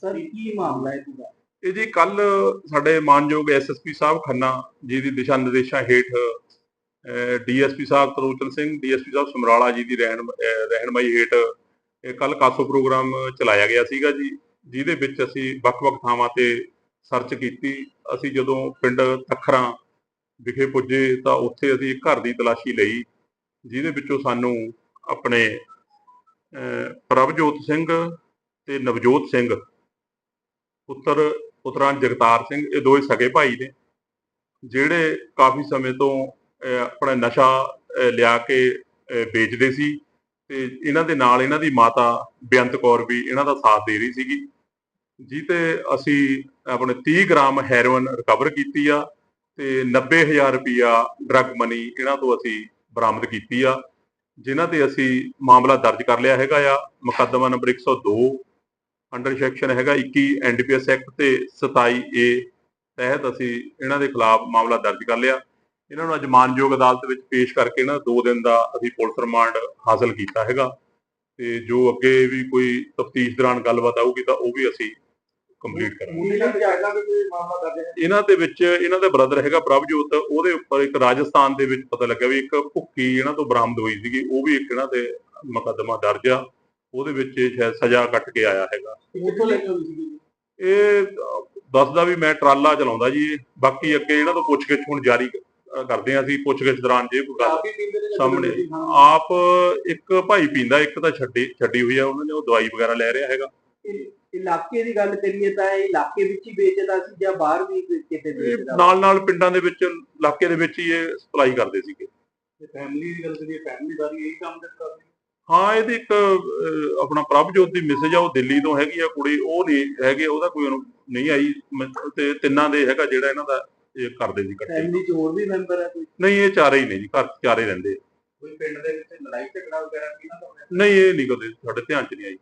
Sir ਕੀ ਮਾਮਲਾ ਹੈ ਪੂਰਾ ਇਹ ਜੀ ਕੱਲ ਸਾਡੇ ਮਾਨਯੋਗ ਐਸਐਸਪੀ ਸਾਹਿਬ ਖੰਨਾ ਜੀ ਦੀ ਦਿਸ਼ਾ ਨਿਰਦੇਸ਼ਾਂ ਹੇਠ ਡੀਐਸਪੀ ਸਾਹਿਬ ਤਰੋਚਨ ਸਿੰਘ ਡੀਐਸਪੀ ਸਾਹਿਬ ਸਮਰਾਲਾ ਜੀ ਦੀ ਰਹਿਨ ਅਹ ਰਹਿਨਮਾਈ ਹੇਠ ਇਹ ਕੱਲ ਕਾਸੋ ਪ੍ਰੋਗਰਾਮ ਚਲਾਇਆ ਗਿਆ ਸੀਗਾ ਜੀ ਜਿਹਦੇ ਵਿੱਚ ਅਸੀਂ ਵੱਖ-ਵੱਖ ਥਾਵਾਂ ਤੇ ਸਰਚ ਕੀਤੀ। ਅਸੀਂ ਜਦੋਂ ਪਿੰਡ ਤਖਰਾਂ ਵਿਖੇ ਪੁੱਜੇ ਤਾਂ ਉੱਥੇ ਅਸੀਂ ਘਰ ਦੀ ਤਲਾਸ਼ੀ ਲਈ ਜਿਹਦੇ ਵਿੱਚੋਂ ਸਾਨੂੰ ਆਪਣੇ ਪ੍ਰਭਜੋਤ ਸਿੰਘ ਤੇ ਨਵਜੋਤ ਸਿੰਘ ਪੁੱਤਰ, ਪੁੱਤਰਾਂ ਜਗਤਾਰ ਸਿੰਘ, ਇਹ ਦੋਵੇਂ ਸਗੇ ਭਾਈ ਨੇ, ਜਿਹੜੇ ਕਾਫੀ ਸਮੇਂ ਤੋਂ ਆਪਣਾ ਨਸ਼ਾ ਲਿਆ ਕੇ ਵੇਚਦੇ ਸੀ ਤੇ ਇਹਨਾਂ ਦੇ ਨਾਲ ਇਹਨਾਂ ਦੀ ਮਾਤਾ ਬੇਅੰਤ ਕੌਰ ਵੀ ਇਹਨਾਂ ਦਾ ਸਾਥ ਦੇ ਰਹੀ ਸੀਗੀ। ਜਿੱਤੇ ਅਸੀਂ ਆਪਣੇ 30 ਗ੍ਰਾਮ ਹੈਰੋਇਨ ਰਿਕਵਰ ਕੀਤੀ ਆ ਤੇ 90000 ਰੁਪਿਆ ਡਰੱਗ ਮਨੀ ਇਹਨਾਂ ਤੋਂ ਅਸੀਂ ਬਰਾਮਦ ਕੀਤੀ ਆ, ਜਿਨ੍ਹਾਂ ਤੇ ਅਸੀਂ ਮਾਮਲਾ ਦਰਜ ਕਰ ਲਿਆ ਹੈਗਾ ਆ। ਮੁਕੱਦਮਾ ਨੰਬਰ 102 ਅੰਡਰ ਸੈਕਸ਼ਨ ਹੈਗਾ 21 ਐਨਡੀਪੀਐਸ ਐਕਟ ਤੇ 27 ਏ ਤਹਿਤ ਅਸੀਂ ਇਹਨਾਂ ਦੇ ਖਿਲਾਫ ਮਾਮਲਾ ਦਰਜ ਕਰ ਲਿਆ। ਇਹਨਾਂ ਨੂੰ ਅੱਜ ਮਾਨਯੋਗ ਅਦਾਲਤ ਵਿੱਚ ਪੇਸ਼ ਕਰਕੇ ਨਾ 2 ਦਿਨ ਦਾ ਅਸੀਂ ਪੁਲਿਸ ਰਿਮਾਂਡ ਹਾਸਲ ਕੀਤਾ ਹੈਗਾ। ਤੇ ਜੋ ਅੱਗੇ ਵੀ ਕੋਈ ਤਫਤੀਸ਼ ਦੌਰਾਨ ਗੱਲਬਾਤ ਆਊਗੀ ਤਾਂ ਉਹ ਵੀ ਅਸੀਂ ਕੰਪਲੀਟ ਕਰਾਂਗੇ। ਦਾ ਇਹਨਾਂ ਦੇ ਵਿੱਚ ਇਹਨਾਂ ਦਾ ਬ੍ਰਦਰ ਹੈਗਾ ਪ੍ਰਭਜੋਤ ਉਹਦੇ ਉੱਪਰ ਇੱਕ ਰਾਜਸਥਾਨ ਦੇ ਵਿੱਚ ਪਤਾ ਲੱਗਾ ਵੀ ਇੱਕ ਭੁੱਕੀ ਇਹਨਾਂ ਤੋਂ ਬਰਾਮਦ ਹੋਈ ਸੀਗੀ ਉਹ ਵੀ ਇੱਕ ਇਹਨਾਂ ਤੇ ਮੁਕੱਦਮਾ ਦਰਜ ਆ। ਉਹਦੇ ਵਿੱਚ ਇਹ ਸ਼ਾਇਦ ਸਜ਼ਾ ਕੱਟ ਕੇ ਆਇਆ ਹੈਗਾ। ਕਿੱਥੋਂ ਲੈ ਕੇ ਆਉਂਦੀ ਸੀ ਇਹ ਦੱਸਦਾ ਵੀ ਮੈਂ ਟਰਾਲਾ ਚਲਾਉਂਦਾ ਜੀ। ਬਾਕੀ ਅੱਗੇ ਇਹਨਾਂ ਤੋਂ ਪੁੱਛਗਿੱਛ ਹੁਣ ਜਾਰੀ ਕਰਦੇ ਆ ਅਸੀਂ ਪੁੱਛਗਿੱਛ ਦੌਰਾਨ ਜੇ ਕੋਈ ਗੱਲ ਸਾਹਮਣੇ। ਆਪ ਇੱਕ ਭਾਈ ਪੀਂਦਾ ਇੱਕ ਤਾਂ ਛੱਡੀ ਛੱਡੀ ਹੋਈ ਆ ਉਹਨਾਂ ਨੇ ਉਹ ਦਵਾਈ ਵਗੈਰਾ ਲੈ ਰਿਹਾ ਹੈਗਾ। ਇਲਾਕੇ ਦੀ ਗੱਲ ਕਰੀਏ ਤਾਂ ਇਹ ਇਲਾਕੇ ਵਿੱਚ ਹੀ ਵੇਚਦਾ ਸੀ ਜਾਂ ਬਾਹਰ ਵੀ ਕਿਤੇ ਵੇਚਦਾ? ਨਾਲ ਨਾਲ ਪਿੰਡਾਂ ਦੇ ਵਿੱਚ ਇਲਾਕੇ ਦੇ ਵਿੱਚ ਹੀ ਇਹ ਸਪਲਾਈ ਕਰਦੇ ਸੀਗੇ। ਫੈਮਿਲੀ ਦੀ ਗੱਲ ਕਰੀਏ ਫੈਮਿਲੀ ਸਾਰੀ ਇਹੀ ਕੰਮ ਕਰਦੀ ਹਾਂ ਇਹਦੀ ਇੱਕ ਆਪਣਾ ਪ੍ਰਭਜੋਤ ਦੀ ਮਿਸਜ ਆ ਉਹ ਦਿੱਲੀ ਤੋਂ ਹੈਗੀ ਆ ਕੁੜੀ ਉਹ ਨਹੀਂ ਹੈਗੇ ਉਹਦਾ ਕੋਈ ਨਹੀਂ ਆਈ ਤੇ ਤਿੰਨਾਂ ਦੇ ਹੈਗਾ ਜਿਹੜਾ ਇਹਨਾਂ ਦਾ ਇਹ ਕਰਦੇ ਸੀ ਇਕੱਠੇ। ਫੈਮਿਲੀ ਚ ਹੋਰ ਵੀ ਮੈਂਬਰ ਹੈ ਕੋਈ? ਨਹੀਂ ਇਹ ਚਾਰੇ ਹੀ ਨੇ ਜੀ ਘਰ ਚਾਰੇ ਰਹਿੰਦੇ। ਕੋਈ ਪਿੰਡ ਦੇ ਵਿੱਚ ਲੜਾਈ ਝਗੜਾ ਵਗੈਰਾ ਵੀ ਨਾ ਹੋਵੇ ਨਹੀਂ ਇਹ ਨਹੀਂ ਕਦੇ ਸਾਡੇ ਧਿਆਨ 'ਚ ਨਹੀਂ ਆਈ